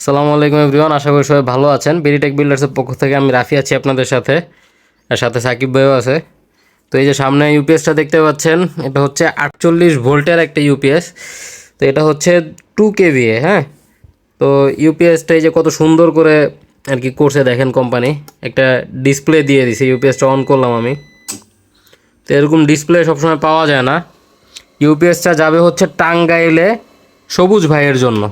সালামু আলাইকুম এভরিওয়ান, আশা করি সবাই ভালো আছেন। বেরিটেক বিল্ডার্সের পক্ষ থেকে আমি রাফি আছি আপনাদের সাথে। আর সাথে সাকিব ভাইও আছে। তো এই যে সামনে ইউপিএসটা দেখতে পাচ্ছেন, এটা হচ্ছে আটচল্লিশ ভোল্টের একটা ইউপিএস তো এটা হচ্ছে টু কেভিএ হ্যাঁ? তো ইউপিএসটা এই যে কত সুন্দর করে আর কি করছে দেখেন কোম্পানি একটা ডিসপ্লে দিয়ে দিছে ইউপিএসটা অন করলাম আমি। তো এরকম ডিসপ্লে সবসময় পাওয়া যায় না। ইউপিএসটা যাবে হচ্ছে টাঙ্গাইলে সবুজ ভাইয়ের জন্য।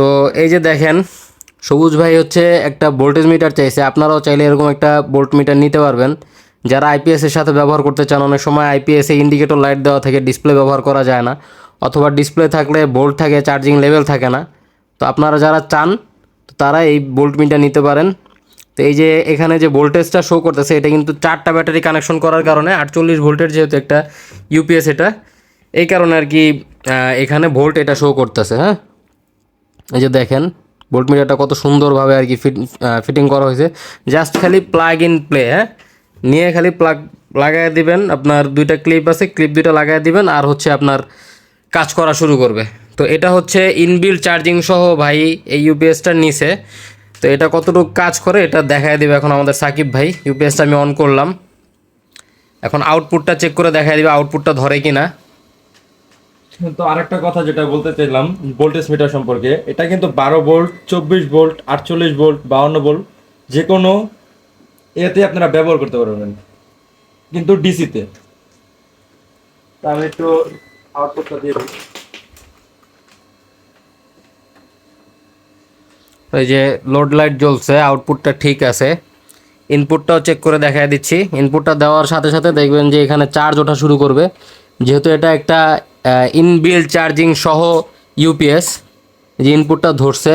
তো এই যে দেখেন, সবুজ ভাই হচ্ছে একটা ভোল্টেজ মিটার চাইছে। আপনারাও চাইলে এরকম একটা ভোল্ট মিটার নিতে পারবেন। যারা আইপিএস এর সাথে ব্যবহার করতে চান, অনেক সময় আইপিএস এ ইন্ডিকেটর লাইট দেওয়া থাকে ডিসপ্লে ব্যবহার করা যায় না। অথবা ডিসপ্লে থাকলে ভোল্ট থাকে চার্জিং লেভেল থাকে না। তো আপনারা যারা চান তারা এই ভোল্ট মিটার নিতে পারেন। তো এই যে এখানে যে ভোল্টেজটা শো করতেছে, এটা কিন্তু চারটা ব্যাটারি কানেকশন করার কারণে আটচল্লিশ ভোল্টের যেহেতু একটা ইউপিএস এটা, এই কারণে আর কি এখানে ভোল্ট এটা শো করতেছে হ্যাঁ? এই যে দেখেন ভোল্ট মিটারটা কত সুন্দরভাবে আর কি ফিট ফিটিং করা হয়েছে। জাস্ট খালি প্লাগ ইন প্লে হ্যাঁ? নিয়ে খালি প্লাগ লাগাই দিবেন, আপনার দুইটা ক্লিপ আছে ক্লিপ দুইটা লাগাই দিবেন, আর হচ্ছে আপনার কাজ করা শুরু করবে। তো এটা হচ্ছে ইনবিল চার্জিং সহ ভাই এই ইউপিএসটার নিচে তো এটা কতটুকু কাজ করে, এটা দেখায় দেবে এখন আমাদের সাকিব ভাই। ইউপিএসটা আমি অন করলাম। এখন আউটপুটটা চেক করে দেখায় দিবে আউটপুটটা ধরে কিনা। তো আরেকটা কথা যেটা বলতে চাইলাম ভোল্টেজ মিটার সম্পর্কে এটা কিন্তু বারো ভোল্ট চব্বিশ ভোল্ট আটচল্লিশ ভোল্ট বাউন্ন ভোল্ট যে কোনো এতে আপনারা ব্যবহার করতে পারবেন কিন্তু ডিসিতে আমি একটু আউটপুটটা দিয়ে এই যে লোড লাইট জ্বলছে আউটপুটটা ঠিক আছে। ইনপুটটাও চেক করে দেখায় দিচ্ছি। ইনপুটটা দেওয়ার সাথে সাথে দেখবেন যে এখানে চার্জ ওঠা শুরু করবে। যেহেতু এটা একটা ইনবিল্ড চার্জিং সহ ইউপিএস যে ইনপুটটা ধরছে,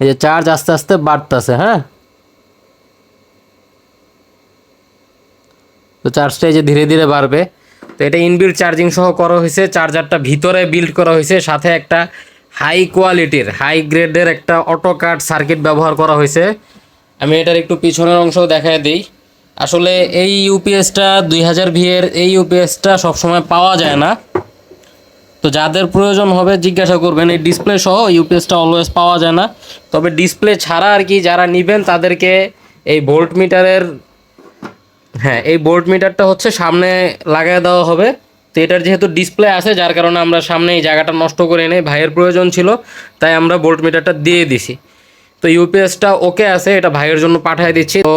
এই যে চার্জ আস্তে আস্তে বাড়তেছে হ্যাঁ? তো চার্জটা যে ধীরে ধীরে বাড়বে। তো এটা ইনবিল্ড চার্জিং সহ করা হয়েছে চার্জারটা ভিতরে বিল্ড করা হয়েছে, সাথে একটা হাই কোয়ালিটির হাই গ্রেডের একটা অটো কাট সার্কিট ব্যবহার করা হয়েছে। আমি এটার একটু পিছনের অংশ দেখায় দিই। আসলে এই ইউপিএসটা দুই হাজার ভিএর এই ইউপিএসটা সবসময় পাওয়া যায় না। তো যাদের প্রয়োজন হবে জিজ্ঞাসা করবেন, এই ডিসপ্লে সহ ইউপিএসটা অলওয়েজ পাওয়া যায় না। তবে ডিসপ্লে ছাড়া আর কি যারা নেবেন, তাদেরকে এই ভোল্ট মিটারের হ্যাঁ এই বোর্ড মিটারটা হচ্ছে সামনে লাগায় দেওয়া হবে। তো এটার যেহেতু ডিসপ্লে আছে, যার কারণে আমরা সামনে এই জায়গাটা নষ্ট করে নেই। ভাইয়ের প্রয়োজন ছিল, তাই আমরা বোল্ট মিটারটা দিয়ে দিছি। তো ইউপিএসটা ওকে আছে, এটা ভাইয়ের জন্য পাঠিয়ে দিচ্ছি। তো